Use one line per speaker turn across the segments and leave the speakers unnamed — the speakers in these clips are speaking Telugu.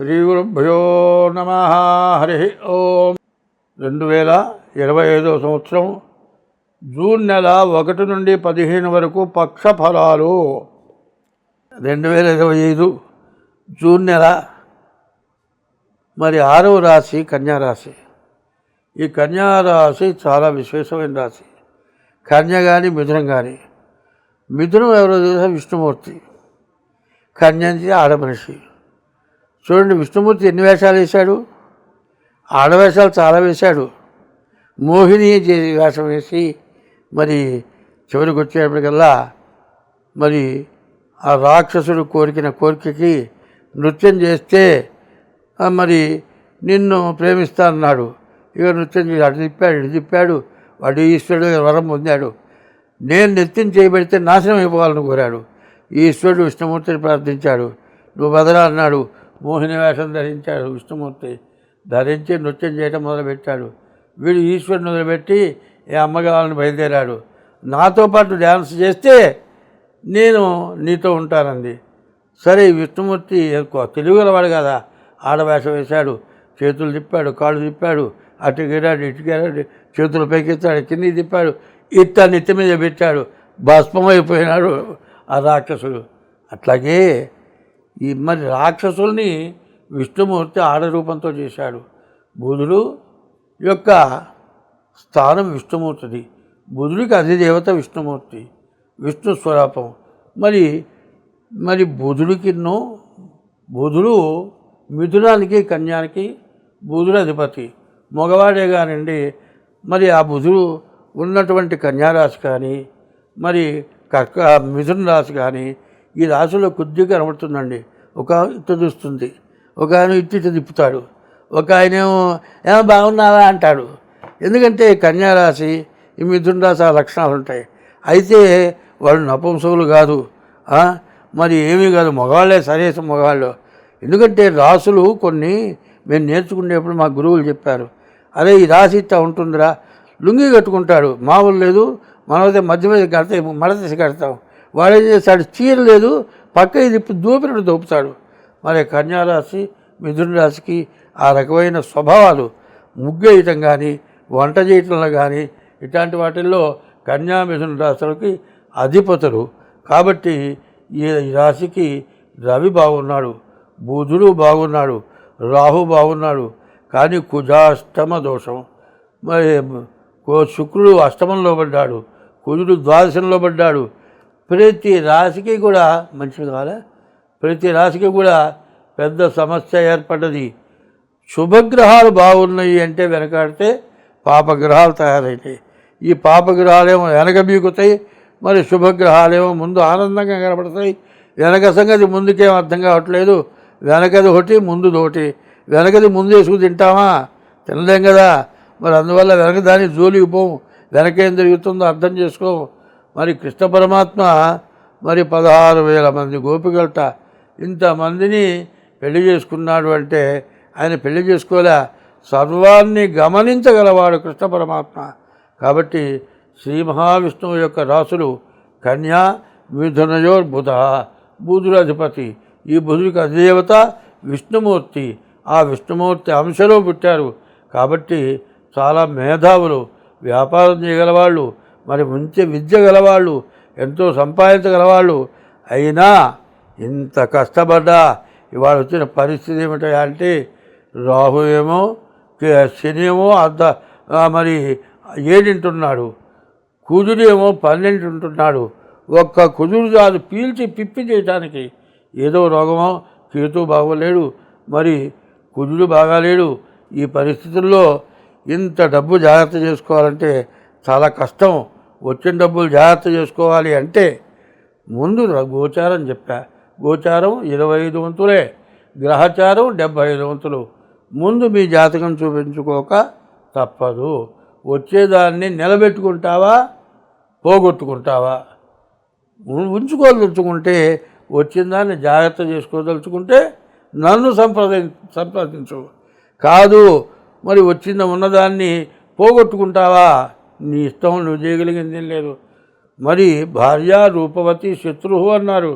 శ్రీ గురుభ్యో నమ. హరి ఓం. రెండు వేల ఇరవై ఐదో సంవత్సరం జూన్ నెల ఒకటి నుండి పదిహేను వరకు పక్ష ఫలాలు రెండు వేల ఇరవై ఐదు జూన్ నెల. మరి ఆరవ రాశి కన్యారాశి ఈ కన్యా రాశి చాలా విశేషమైన రాశి. కన్య కానీ మిథునం కానీ మిథునం ఎవరో తెలుసా? విష్ణుమూర్తి. కన్య అంటే ఆడమనిషి. చూడండి విష్ణుమూర్తి ఎన్ని వేషాలు వేశాడు? ఆడవేషాలు చాలా వేశాడు. మోహిని వేషం వేసి మరి చివరికి వచ్చేటప్పటికల్లా మరి ఆ రాక్షసుడు కోరికిన కోరికకి నృత్యం చేస్తే మరి నిన్ను ప్రేమిస్తానన్నాడు. ఇక నృత్యం చేసి అటు తిప్పాడు ఇటు తిప్పాడు. వాడు ఈశ్వరుడు వరం పొందాడు. నేను నృత్యం చేయబడితే నాశనం అయిపోవాలని కోరాడు. ఈశ్వరుడు విష్ణుమూర్తిని ప్రార్థించాడు. నువ్వు బదలా అన్నాడు. మోహిని వేషం ధరించాడు విష్ణుమూర్తి. ధరించి నృత్యం చేయడం మొదలుపెట్టాడు. వీడు ఈశ్వరుని మొదలుపెట్టి ఈ అమ్మగారిని బయలుదేరాడు. నాతో పాటు డ్యాన్స్ చేస్తే నేను నీతో ఉంటానంది. సరే విష్ణుమూర్తి ఎక్కువ తెలుగులవాడు కదా. ఆడవేషం వేశాడు. చేతులు తిప్పాడు కాళ్ళు తిప్పాడు. అటు గిరాడు ఇటు గిరాడు చేతులు పైకెత్తాడు కిందికి తిప్పాడు. ఇట్ట నెత్తి మీద పెట్టాడు. భస్మమైపోయినాడు ఆ రాక్షసుడు. అట్లాగే ఈ మరి రాక్షసుల్ని విష్ణుమూర్తి ఆడరూపంతో చేశాడు. బుధుడు యొక్క స్థానం విష్ణుమూర్తిది. బుధుడికి అధిదేవత విష్ణుమూర్తి విష్ణు స్వరూపం. మరి మరి బుధుడికిన్నో బుధుడు మిథునానికి కన్యానికి బుధుడు అధిపతి. మగవాడే కానివ్వండి మరి ఆ బుధుడు ఉన్నటువంటి కన్యారాశి కానీ మరి కర్క మిథున రాశి కానీ ఈ రాశిలో కొద్దిగా కనబడుతుందండి. ఒక ఇట్ట చూస్తుంది ఒక ఆయన ఇటు ఇటు తిప్పుతాడు ఒక ఆయనేమో ఏమో బాగున్నావా? అంటాడు. ఎందుకంటే కన్యారాశి ఈ మిథున రాశి ఆ లక్షణాలు ఉంటాయి. అయితే వాళ్ళు నపుంసకులు కాదు మరి ఏమీ కాదు మగవాళ్ళే సరేస మగవాళ్ళు ఎందుకంటే రాసులు కొన్ని మేము నేర్చుకునేప్పుడు మా గురువులు చెప్పారు అరే ఈ రాశి ఇట్లా ఉంటుందిరా లుంగి కట్టుకుంటాడు మామూలు లేదు మనమైతే మధ్య మీద కడతాయి మడతీసి కడతాం వాడేం చేస్తాడు? చీర లేదు పక్క ఇది దూపినట్టు దోపుతాడు. మరి కన్యారాశి మిథున రాశికి ఆ రకమైన స్వభావాలు ముగ్గేయటం కానీ వంట చేయటంలో కానీ ఇట్లాంటి వాటిల్లో కన్యా మిథున రాశులకి అధిపతులు. కాబట్టి ఈ రాశికి రవి బాగున్నాడు బుధుడు బాగున్నాడు రాహు బాగున్నాడు. కానీ కుజాష్టమ దోషం. మరి శుక్రుడు అష్టమంలో పడ్డాడు కుజుడు ద్వాదశంలో పడ్డాడు ప్రతి రాశికి కూడా మంచిది కావాలా? ప్రతి రాశికి కూడా పెద్ద సమస్య ఏర్పడ్డది. శుభగ్రహాలు బాగున్నాయి అంటే వెనకాడితే పాపగ్రహాలు తయారైతాయి. ఈ పాపగ్రహాలేమో వెనక బీకుతాయి మరి శుభగ్రహాలేమో ముందు ఆనందంగా కనపడతాయి వెనక సంగతి ముందుకేం అర్థం కావట్లేదు. వెనకది ఒకటి ముందుది ఒకటి. వెనకది ముందు వేసుకుని తింటామా? తినలేం కదా. మరి అందువల్ల వెనక దాన్ని జోలికి పోము. వెనకేం జరుగుతుందో అర్థం చేసుకో మరి కృష్ణ పరమాత్మ మరి పదహారు వేల మంది గోపికలట. ఇంతమందిని పెళ్ళి చేసుకున్నాడు అంటే ఆయన పెళ్ళి చేసుకోలే. సర్వాన్ని గమనించగలవాడు కృష్ణ పరమాత్మ. కాబట్టి శ్రీ మహావిష్ణువు యొక్క రాసులు కన్యా మిథునయోర్ బుధ బుధుడు అధిపతి ఈ బుధుడికి అధిదేవత విష్ణుమూర్తి. ఆ విష్ణుమూర్తి అంశలో పుట్టారు. కాబట్టి చాలా మేధావులు వ్యాపారం చేయగలవాళ్ళు మరి మంచి విద్య గలవాళ్ళు ఎంతో సంపాదించగలవాళ్ళు అయినా ఇంత కష్టపడ్డా ఇవాళ వచ్చిన పరిస్థితి ఏమిటా అంటే రాహు ఏమో కే- శని ఏమో అర్ధ మరి ఏడింటున్నాడు కుజుడు ఏమో పన్నెండుంటున్నాడు ఒక్క కుజుడు కాదు పీల్చి పిప్పి చేయటానికి ఏదో రోగమో కేతు బాగోలేడు మరి కుజుడు బాగాలేడు. ఈ పరిస్థితుల్లో ఇంత డబ్బు జాగ్రత్త చేసుకోవాలంటే చాలా కష్టం. వచ్చిన డబ్బులు జాగ్రత్త చేసుకోవాలి అంటే ముందు గోచారం చెప్పా. గోచారం ఇరవై ఐదు వంతులే. గ్రహచారం డెబ్భై ఐదు వంతులు. ముందు మీ జాతకం చూపించుకోక తప్పదు. వచ్చేదాన్ని నిలబెట్టుకుంటావా? పోగొట్టుకుంటావా? ఉంచుకోదలుచుకుంటే వచ్చిన దాన్ని జాగ్రత్త చేసుకోదలుచుకుంటే నన్ను సంప్రదిం సంప్రదించు. కాదు మరి వచ్చిన ఉన్నదాన్ని పోగొట్టుకుంటావా? నీ ఇష్టం నువ్వు చేయగలిగింది లేదు. మరి భార్య రూపవతి శత్రువు అన్నారు.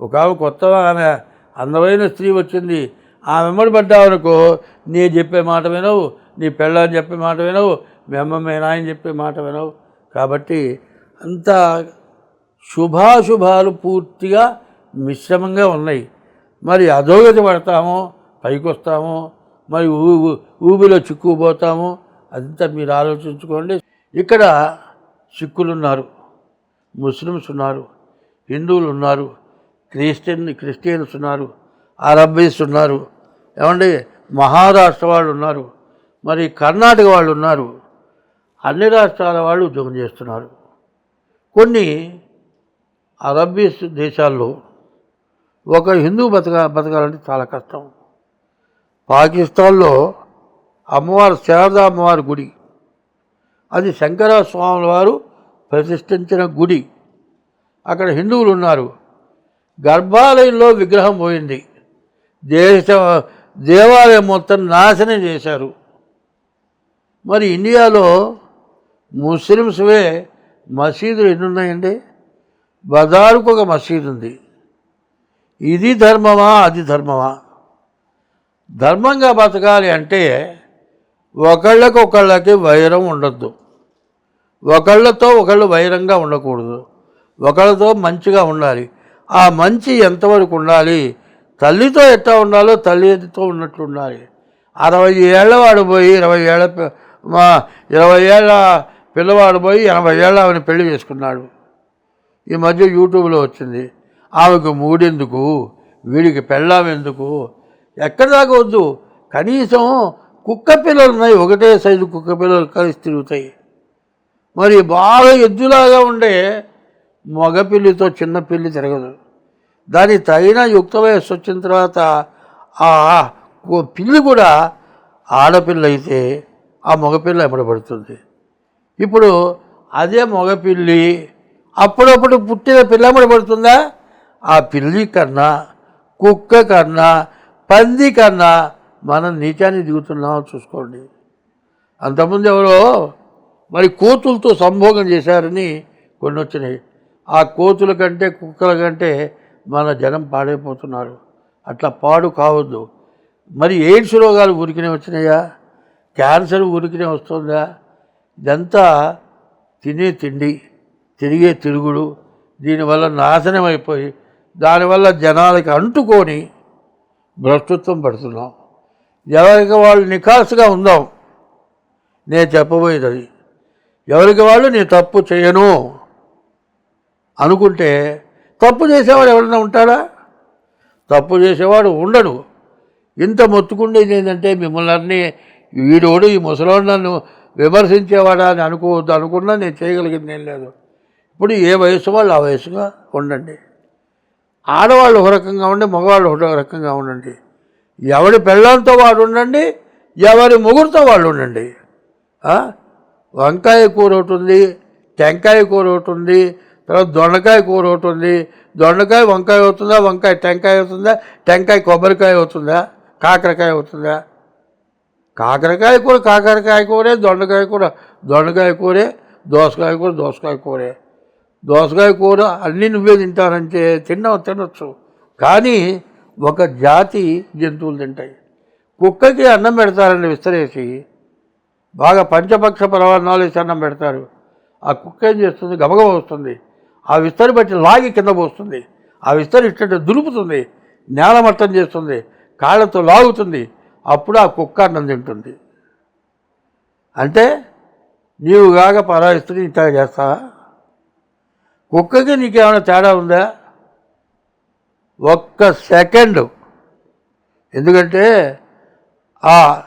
ఒక ఆమె కొత్త ఆమె అందమైన స్త్రీ వచ్చింది. ఆ వెంబడి పడ్డావనుకో నీ చెప్పే మాట వినవు నీ పెళ్ళని చెప్పే మాట వినవు మీ అమ్మ మీ నాయన చెప్పే మాట వినవు. కాబట్టి అంత శుభాశుభాలు పూర్తిగా మిశ్రమంగా ఉన్నాయి. మరి అధోగతి పడతామో పైకి వస్తాము మరి ఊ ఊబిలో చిక్కుకుపోతామో. అదంతా మీరు ఆలోచించుకోండి. ఇక్కడ సిక్కులు ఉన్నారు ముస్లిమ్స్ ఉన్నారు హిందువులు ఉన్నారు క్రిస్టియన్ క్రిస్టియన్స్ ఉన్నారు అరబ్బీస్ ఉన్నారు ఏమండి మహారాష్ట్ర వాళ్ళు ఉన్నారు మరి కర్ణాటక వాళ్ళు ఉన్నారు అన్ని రాష్ట్రాల వాళ్ళు ఉద్యోగం చేస్తున్నారు. కొన్ని అరబ్బీస్ దేశాల్లో ఒక హిందూ బతక బతకాలంటే చాలా కష్టం. పాకిస్తాన్లో అమ్మవారు శారదా అమ్మవారి గుడి అది శంకరస్వామి వారు ప్రతిష్ఠించిన గుడి. అక్కడ హిందువులు ఉన్నారు. గర్భాలయంలో విగ్రహం పోయింది. దేశ దేవాలయం మొత్తం నాశనం చేశారు. మరి ఇండియాలో ముస్లిమ్స్వే మసీదులు ఎన్ని ఉన్నాయండి బజారుకు ఒక మసీదు ఉంది ఇది ధర్మమా అది ధర్మమా? ధర్మంగా బతకాలి అంటే ఒకళ్ళకొకళ్ళకి ఒకళ్ళకి వైరం ఉండొద్దు. ఒకళ్ళతో ఒకళ్ళు వైరంగా ఉండకూడదు. ఒకళ్ళతో మంచిగా ఉండాలి. ఆ మంచి ఎంతవరకు ఉండాలి? తల్లితో ఎట్లా ఉండాలో తల్లితో ఉన్నట్లు ఉండాలి. అరవై ఏళ్ళ వాడు పోయి ఇరవై ఏళ్ళ మా ఇరవై ఏళ్ళ పిల్లవాడు పోయి ఎనభై ఏళ్ళ ఆమెను పెళ్ళి చేసుకున్నాడు. ఈ మధ్య యూట్యూబ్లో వచ్చింది. ఆమెకు మూడెందుకు? వీడికి పెళ్ళాం ఎందుకు? ఎక్కడి దాకా వద్దు? కనీసం కుక్క పిల్లలు ఉన్నాయి ఒకటే సైజు కుక్క పిల్లలు కలిసి తిరుగుతాయి. మరి బాగా ఎద్దులాగా ఉండే మగ పిల్లితో చిన్న పిల్లి తిరగదు. దాని తగిన యుక్త వయస్సు వచ్చిన తర్వాత ఆ ఓ పిల్లి కూడా ఆడపిల్ల అయితే ఆ మగపిల్ల ఎమ్మడబడుతుంది ఇప్పుడు అదే మగపిల్లి అప్పుడప్పుడు పుట్టిన పిల్ల ఎమ్మడబడుతుందా ఆ పిల్లి కన్నా కుక్క కన్నా పంది కన్నా మనం నీచాన్ని దిగుతున్నామో చూసుకోండి. అంతకుముందు ఎవరో మరి కోతులతో సంభోగం చేశారని కొన్ని వచ్చినాయి ఆ కోతుల కంటే కుక్కల కంటే మన జనం పాడైపోతున్నారు. అట్లా పాడు కావద్దు. మరి ఎయిడ్స్ రోగాలు ఊరికినే వచ్చినాయా? క్యాన్సర్ ఊరికినే వస్తుందా? ఇదంతా తినే తిండి తిరిగే తిరుగుడు దీనివల్ల నాశనం అయిపోయి దానివల్ల జనాలకి అంటుకొని భ్రష్టత్వం పడుతున్నాం. ఎవరికి వాళ్ళు నికాసుగా ఉందాం. నేను చెప్పబోయేది. అది ఎవరికి వాళ్ళు నేను తప్పు చేయను. అనుకుంటే తప్పు చేసేవాడు ఎవరైనా ఉంటాడా? తప్పు చేసేవాడు ఉండడు. ఇంత మొత్తుకుండేది ఏంటంటే మిమ్మల్ని అన్నీ వీడోడు ఈ ముసలోడు నన్ను విమర్శించేవాడా అని అనుకోవద్దు అనుకున్నా నేను చేయగలిగింది ఏం లేదు. ఇప్పుడు ఏ వయసు వాళ్ళు ఆ వయసుగా ఉండండి. ఆడవాళ్ళు ఒక రకంగా ఉండి మగవాళ్ళు ఒక రకంగా ఉండండి. ఎవడి పెళ్ళంతో వాడు ఉండండి ఎవరి ముగ్గురితో వాళ్ళు ఉండండి. వంకాయ కూర ఒకటి ఉంది టెంకాయ కూర ఒకటి ఉంది తర్వాత దొండకాయ కూర ఒకటి ఉంది. దొండకాయ వంకాయ అవుతుందా వంకాయ టెంకాయ అవుతుందా టెంకాయ కొబ్బరికాయ అవుతుందా కాకరకాయ అవుతుందా? కాకరకాయ కూర కాకరకాయ కూరే దొండకాయ కూర దొండకాయ కూరే దోసకాయ కూర దోసకాయ కూరే. దోసకాయ కూర అన్నీ నువ్వే తింటానంటే తిన్నావు తినొచ్చు. కానీ ఒక జాతి జంతువులు తింటాయి. కుక్కకి అన్నం పెడతారని విస్తరేసి బాగా పంచపక్ష పరవాన్నాలు వేసి అన్నం పెడతారు. ఆ కుక్క ఏం చేస్తుంది? గబగబ వస్తుంది. ఆ విస్తరి బట్టి లాగి కింద పోస్తుంది. ఆ విస్తరి ఇట్ట దులుపుతుంది. నేల చేస్తుంది. కాళ్ళతో లాగుతుంది. అప్పుడు ఆ కుక్క అన్నం తింటుంది. అంటే నీవు కాక పరాయి ఇట్లా ఇంత చేస్తావా? కుక్కకి నీకేమైనా తేడా ఉందా? ఒక్క సెకండ్. ఎందుకంటే ఆ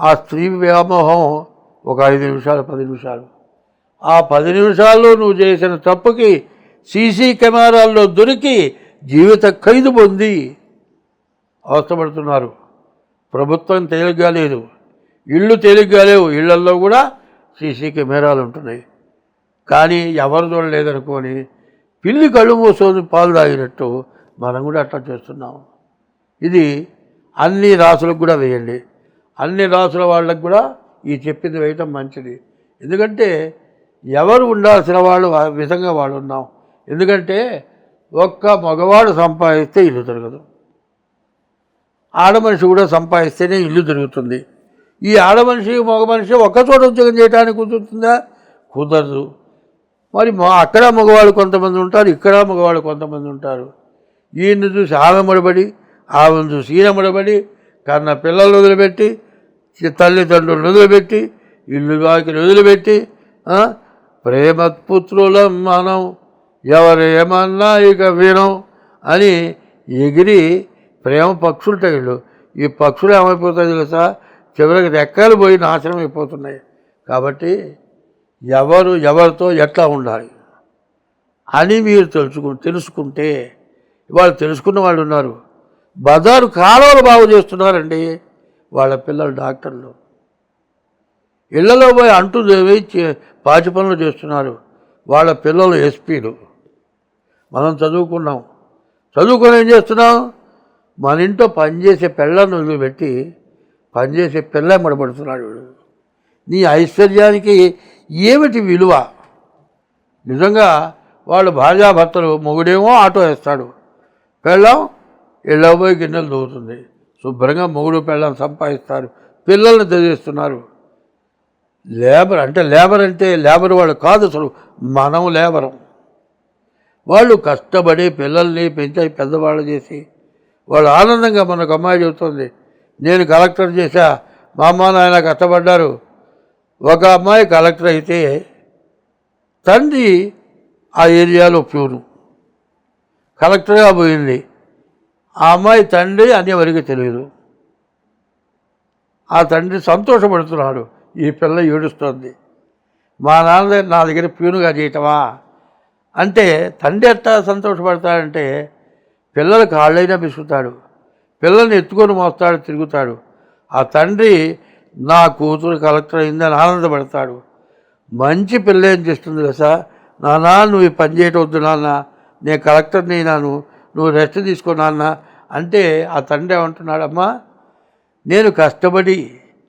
ఆ స్త్రీ వ్యామోహం ఒక ఐదు నిమిషాలు పది నిమిషాలు. ఆ పది నిమిషాల్లో నువ్వు చేసిన తప్పుకి సీసీ కెమెరాల్లో దొరికి జీవిత ఖైదు పొంది. అవస్థపడుతున్నారు. ప్రభుత్వం తేలిగ్గా లేదు. ఇళ్ళు తేలిగ్గా లేవు. ఇళ్ళల్లో కూడా సీసీ కెమెరాలు ఉంటున్నాయి. కానీ ఎవరు చూడలేదనుకొని పిల్లి కళ్ళు మూసుకొని పాలు తాగినట్టు మనం కూడా అట్లా చేస్తున్నాం ఇది అన్ని రాసులకు కూడా వేయండి. అన్ని రాసుల వాళ్ళకు కూడా ఈ చెప్పింది వేయటం మంచిది. ఎందుకంటే ఎవరు ఉండాల్సిన వాళ్ళు విధంగా వాళ్ళు ఉన్నాం. ఎందుకంటే ఒక్క మగవాడు సంపాదిస్తే ఇల్లు తిరగదు ఆడ మనిషి కూడా సంపాదిస్తేనే ఇల్లు తిరుగుతుంది ఈ ఆడ మనిషి మగ మనిషి ఒక్కచోట ఉద్యోగం చేయడానికి కుదురుతుందా? కుదరదు. మరి మా అక్కడ మగవాళ్ళు కొంతమంది ఉంటారు ఇక్కడ మగవాళ్ళు కొంతమంది ఉంటారు. ఈయన్ని చూసి ఆమె ముడబడి ఆమెను చూసి ఈయన ముడబడి కన్న పిల్లలు వదిలిపెట్టి తల్లిదండ్రులను వదిలిపెట్టి ఇల్లు వాకిలు వదిలిపెట్టి ప్రేమపుత్రులం మనం ఎవరేమన్నా ఇక వినం అని ఎగిరి ప్రేమ పక్షులు వీళ్ళు ఈ పక్షులు ఏమైపోతాయి తెలుసా? చివరికి రెక్కలు పోయి నాశనం అయిపోతున్నాయి. కాబట్టి ఎవరు ఎవరితో ఎట్లా ఉండాలి అని మీరు తెలుసుకు తెలుసుకుంటే వాళ్ళు తెలుసుకున్న వాళ్ళు ఉన్నారు. బజారు కాలువలు బాగు చేస్తున్నారండి వాళ్ళ పిల్లలు డాక్టర్లు. ఇళ్ళలో పోయి అంటూ దేవి పాచి పనులు చేస్తున్నారు వాళ్ళ పిల్లలు ఎస్పీలు. మనం చదువుకున్నాం. చదువుకొని ఏం చేస్తున్నాం? మన ఇంట్లో పనిచేసే పిల్లలను వదిలిపెట్టి పనిచేసే పిల్ల మడబడుతున్నాడు వీడు నీ ఐశ్వర్యానికి ఏమిటి విలువ? నిజంగా వాళ్ళు భార్యాభర్తలు మొగుడేమో ఆటో వేస్తాడు. పెళ్ళం ఇళ్ళబోయి గిన్నెలు దూవుతుంది శుభ్రంగా మొగుడు పెళ్ళం సంపాదిస్తారు. పిల్లల్ని చదివిస్తున్నారు. లేబర్ అంటే లేబర్ అంటే లేబర్ వాళ్ళు కాదు అసలు మనం లేబరం. వాళ్ళు కష్టపడి పిల్లల్ని పెంచి పెద్దవాళ్ళు చేసి వాళ్ళు ఆనందంగా మనకు అమ్మాయి చెబుతుంది. నేను కలెక్టర్ చేశా మా అమ్మ నాయన కష్టపడ్డారు. ఒక అమ్మాయి కలెక్టర్ అయితే తండ్రి ఆ ఏరియాలో ప్యూరు. కలెక్టర్గా పోయింది. ఆ అమ్మాయి తండ్రి అని ఎవరికి తెలియదు. ఆ తండ్రి సంతోషపడుతున్నాడు. ఈ పిల్ల ఏడుస్తోంది. మా నాన్న నా దగ్గర ప్యూనుగా చేయటమా? అంటే తండ్రి ఎట్టా సంతోషపడతాడంటే పిల్లలు కాళ్ళైనా బిసుకుతాడు పిల్లల్ని ఎత్తుకొని మోస్తాడు తిరుగుతాడు. ఆ తండ్రి నా కూతురు కలెక్టర్ అయిందని ఆనందపడతాడు. మంచి పిల్ల ఏం చేస్తుంది కదా నాన్న నువ్వు ఈ పని చేయటం వద్దు నాన్న. నేను కలెక్టర్ని అయినాను నువ్వు రెస్ట్ తీసుకో నాన్న. అంటే ఆ తండ్రి ఏమంటున్నాడమ్మా నేను కష్టపడి